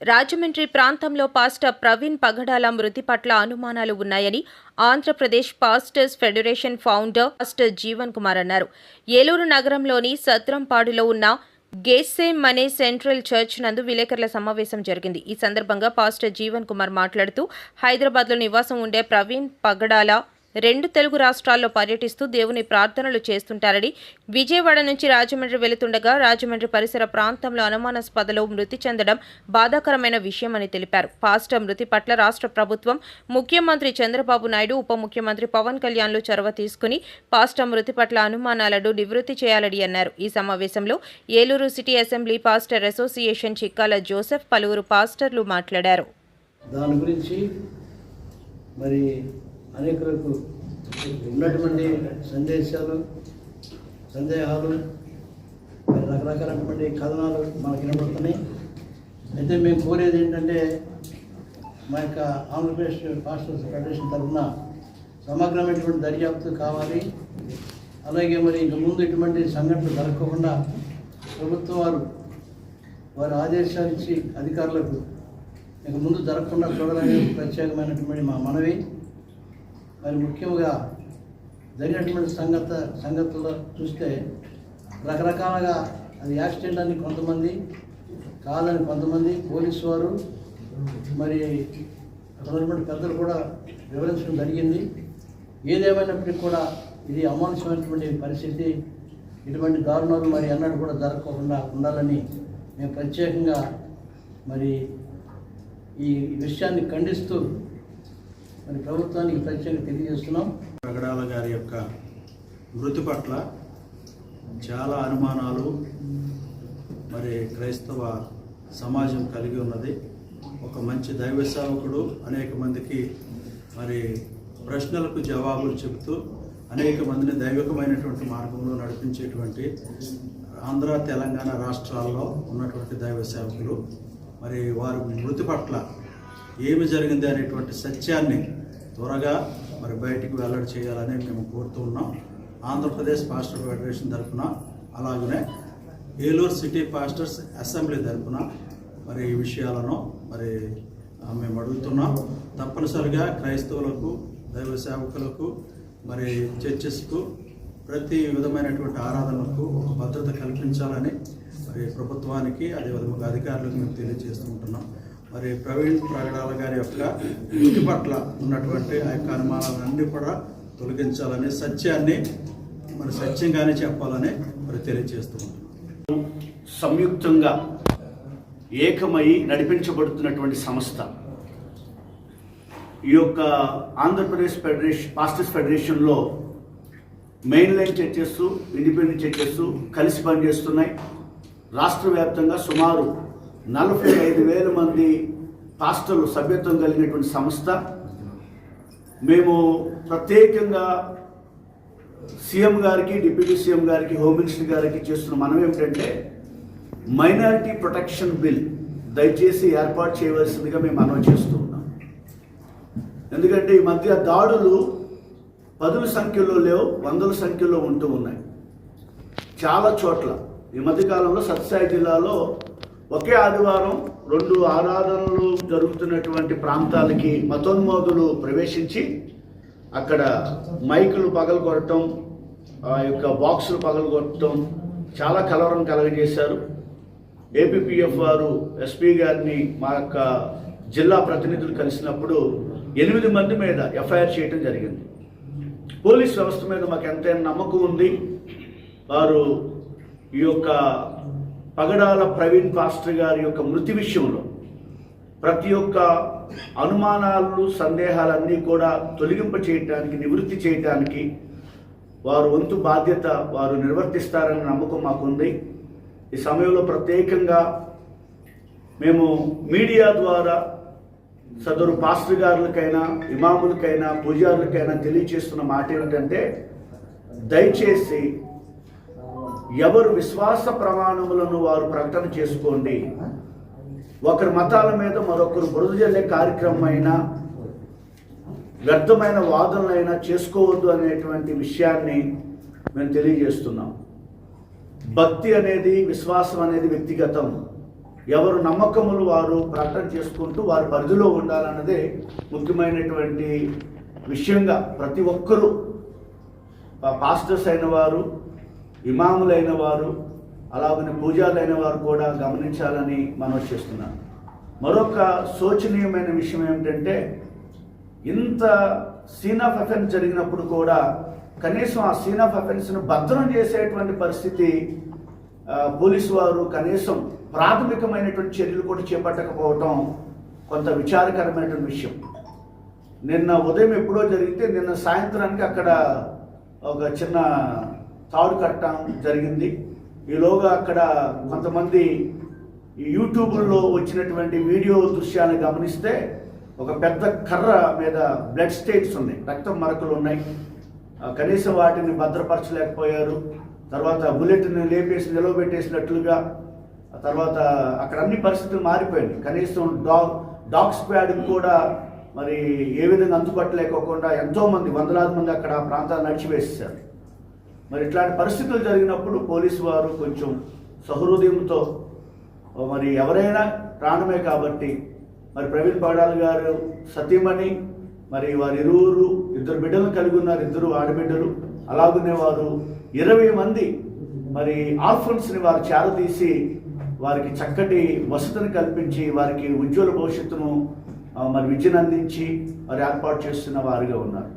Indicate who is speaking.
Speaker 1: రాజమండ్రి ప్రాంతంలో పాస్టర్ ప్రవీణ్ పగడాల మృతి పట్ల అనుమానాలు ఉన్నాయని Andhra Pradesh pastors federation founder pastor Jeevan Kumar అన్నారు. ఏలూరు నగరంలోని సత్రంపాడులో ఉన్న గేసేమ్ అనే సెంట్రల్ చర్చ్ నందు విలేకరుల సమావేశం జరిగింది. ఈ సందర్భంగా పాస్టర్ జీవన్ కుమార్ మాట్లాడుతూ హైదరాబాద్లో నివాసం ఉండే ప్రవీణ్ పగడాల రెండు తెలుగు రాష్ట్రాల్లో పర్యటిస్తూ దేవుని ప్రార్థనలు చేస్తుంటారని విజయవాడ నుంచి రాజమండ్రి వెళుతుండగా రాజమండ్రి పరిసర ప్రాంతంలో అనుమానాస్పదలో మృతి చెందడం బాధాకరమైన విషయమని తెలిపారు. పాస్టర్ మృతి పట్ల రాష్ట్ర ప్రభుత్వం ముఖ్యమంత్రి చంద్రబాబు నాయుడు ఉప ముఖ్యమంత్రి పవన్ కళ్యాణ్లు చొరవ తీసుకుని పాస్టర్ మృతి పట్ల అనుమానాలను నివృత్తి చేయాలని అన్నారు. ఈ సమావేశంలో Eluru city assembly pastor association Chikkala Joseph పలువురు పాస్టర్లు మాట్లాడారు.
Speaker 2: దాని గురించి మరి అనేకులకు ఉన్నటువంటి సందేశాలు సందేహాలు రకరకాలైనటువంటి కథనాలు మనకు వినబడుతున్నాయి అయితే మేము కోరేది ఏంటంటే మా యొక్క ఆంధ్రప్రదేశ్ పాస్టర్స్ ఫెడరేషన్ తరఫున సమగ్రమైనటువంటి దర్యాప్తు కావాలి. అలాగే మరి ఇంక ముందు ఇటువంటి సంఘటనలు జరగకుండా ప్రభుత్వం వారు వారి ఆదేశాలు ఇచ్చి అధికారులకు ఇక ముందు జరగకుండా చూడాలని ప్రత్యేకమైనటువంటి మా మనవి. మరి ముఖ్యంగా జరిగినటువంటి సంగత సంగతులు చూస్తే రకరకాలుగా అది యాక్సిడెంట్ అని కొంతమంది కాదని కొంతమంది పోలీసు వారు మరి గవర్నమెంట్ పెద్దలు కూడా వివరించడం జరిగింది. ఏదేమైనప్పటికీ కూడా ఇది అమానుషమైనటువంటి పరిస్థితి. ఇటువంటి దారుణాలు మరి అన్నట్టు కూడా జరగకుండా ఉండాలని మేము ప్రత్యేకంగా మరి ఈ విషయాన్ని ఖండిస్తూ మరి ప్రభుత్వానికి ప్రత్యేకంగా తెలియజేస్తున్నాం.
Speaker 3: ప్రగడాల గారి యొక్క మృతి పట్ల చాలా అనుమానాలు మరి క్రైస్తవ సమాజం కలిగి ఉన్నది. ఒక మంచి దైవ సేవకుడు అనేక మందికి మరి ప్రశ్నలకు జవాబులు చెబుతూ అనేక మందిని దైవికమైనటువంటి మార్గంలో నడిపించేటువంటి ఆంధ్ర తెలంగాణ రాష్ట్రాల్లో ఉన్నటువంటి దైవ సేవకులు. మరి వారి మృతి పట్ల ఏమి జరిగింది అనేటువంటి సత్యాన్ని త్వరగా మరి బయటికి వెల్లడి చేయాలని మేము కోరుతూ ఉన్నాం. ఆంధ్రప్రదేశ్ పాస్టర్ ఫెడరేషన్ తరఫున అలాగనే ఏలూరు సిటీ పాస్టర్స్ అసెంబ్లీ తరఫున మరి ఈ విషయాలను మరి మేము అడుగుతున్నాం. తప్పనిసరిగా క్రైస్తవులకు దైవ సేవకులకు మరి చర్చెస్కు ప్రతి విధమైనటువంటి ఆరాధనలకు ఒక భద్రత కల్పించాలని మరి ప్రభుత్వానికి అదేవిధంగా అధికారులకు మేము తెలియజేస్తూ ఉంటున్నాం. మరి ప్రవీణ్ ప్రగడాల గారి యొక్క ఇంటి పట్ల ఉన్నటువంటి ఆ యొక్క అనుమానాలన్నీ కూడా తొలగించాలని సత్యాన్ని మరి సత్యంగానే చెప్పాలని మరి తెలియజేస్తున్నాం.
Speaker 4: సంయుక్తంగా ఏకమై నడిపించబడుతున్నటువంటి సంస్థ. ఈ యొక్క Andhra Pradesh federation pastors ఫెడరేషన్లో main line churches independent churches కలిసి పనిచేస్తున్నాయి. రాష్ట్ర వ్యాప్తంగా సుమారు నలభై ఐదు వేల మంది పాస్టర్లు సభ్యత్వం కలిగినటువంటి సంస్థ. మేము ప్రత్యేకంగా సీఎం గారికి డిప్యూటీ సీఎం గారికి హోమ్ మినిస్టర్ గారికి చేస్తున్న మనం ఏమిటంటే మైనారిటీ ప్రొటెక్షన్ బిల్ దయచేసి ఏర్పాటు చేయవలసిందిగా మేము మనం చేస్తూ ఉన్నాం. ఎందుకంటే ఈ మధ్య దాడులు పదుల సంఖ్యలో లేవు వందల సంఖ్యలో ఉంటూ ఉన్నాయి. చాలా చోట్ల. ఈ మధ్యకాలంలో సత్సాయి జిల్లాలో ఒకే ఆదివారం రెండు ఆరాధనలు జరుగుతున్నటువంటి ప్రాంతాలకి మతోన్మోదులు ప్రవేశించి అక్కడ మైకులు పగలగొట్టడం ఆ యొక్క బాక్సులు పగలగొట్టడం చాలా కలవరం కలగజేశారు. ఏపీపీఎఫ్ వారు ఎస్పీ గారిని మా యొక్క జిల్లా ప్రతినిధులు కలిసినప్పుడు ఎనిమిది మంది మీద ఎఫ్ఐఆర్ చేయడం జరిగింది. పోలీస్ వ్యవస్థ మీద మాకు ఎంతైనా నమ్మకం ఉంది. వారు ఈ యొక్క పగడాల ప్రవీణ్ పాస్టర్ గారి యొక్క మృతి విషయంలో ప్రతి ఒక్క అనుమానాలు సందేహాలన్నీ కూడా తొలగింప చేయటానికి నివృత్తి చేయటానికి వారు వంతు బాధ్యత వారు నిర్వర్తిస్తారని నమ్మకం మాకుంది. ఈ సమయంలో ప్రత్యేకంగా మేము మీడియా ద్వారా సదరు పాస్టర్ గారులకైనా ఇమాములకైనా పూజారులకైనా తెలియచేస్తున్న మాట ఏమిటంటే దయచేసి ఎవరు విశ్వాస ప్రమాణములను వారు ప్రకటన చేసుకోండి. ఒకరి మతాల మీద మరొకరు బురద జల్లే కార్యక్రమం అయినా వ్యర్థమైన వాదనలైనా చేసుకోవద్దు అనేటువంటి విషయాన్ని మేము తెలియజేస్తున్నాం. భక్తి అనేది విశ్వాసం అనేది వ్యక్తిగతం. ఎవరు నమ్మకములు వారు ప్రకటన చేసుకుంటూ వారి పరిధిలో ఉండాలన్నదే ముఖ్యమైనటువంటి విషయంగా ప్రతి ఒక్కరూ. పాస్టర్స్ అయిన వారు ఇమాములైన వారు అలాగనే పూజారులైన వారు కూడా గమనించాలని మనం చేస్తున్నాం మరొక శోచనీయమైన విషయం ఏమిటంటే ఇంత సీన్ ఆఫ్ అఫెన్స్ జరిగినప్పుడు కూడా కనీసం ఆ సీన్ ఆఫ్ అఫెన్స్ను భద్రం చేసేటువంటి పరిస్థితి పోలీసు వారు కనీసం ప్రాథమికమైనటువంటి చర్యలు కూడా చేపట్టకపోవటం కొంత విచారకరమైనటువంటి విషయం. నిన్న ఉదయం ఎప్పుడో జరిగితే నిన్న సాయంత్రానికి అక్కడ ఒక చిన్న తాడు కట్టడం జరిగింది. ఈలోగా అక్కడ కొంతమంది యూట్యూబ్లో వచ్చినటువంటి వీడియో దృశ్యాన్ని గమనిస్తే ఒక పెద్ద కర్ర మీద బ్లడ్ స్టేట్స్ ఉన్నాయి. రక్తం మరకలు ఉన్నాయి. కనీసం వాటిని భద్రపరచలేకపోయారు. తర్వాత బుల్లెట్ని లేపేసి నిలవబెట్టేసినట్లుగా తర్వాత అక్కడ అన్ని పరిస్థితులు మారిపోయింది. కనీసం డాగ్ డాగ్ స్క్వాడ్ కూడా మరి ఏ విధంగా అంతుపట్టలేకోకుండా ఎంతో మంది వందలాది మంది అక్కడ ఆ ప్రాంతాన్ని మరి ఇట్లాంటి పరిస్థితులు జరిగినప్పుడు పోలీసు వారు కొంచెం సహృదయంతో మరి ఎవరైనా ప్రాణమే కాబట్టి మరి ప్రవీణ్ పాడాల్ గారు సతీమణి మరి వారి ఇరువురు ఇద్దరు బిడ్డలు కలిగి ఉన్నారు ఇద్దరు ఆడబిడ్డలు. అలాగనే వారు ఇరవై మంది మరి ఆర్ఫన్స్ని వారు చేరదీసి వారికి చక్కటి వసతిని కల్పించి వారికి ఉజ్వల భవిష్యత్తును మరి విద్యను అందించి మరి ఏర్పాటు చేస్తున్న వారిగా ఉన్నారు.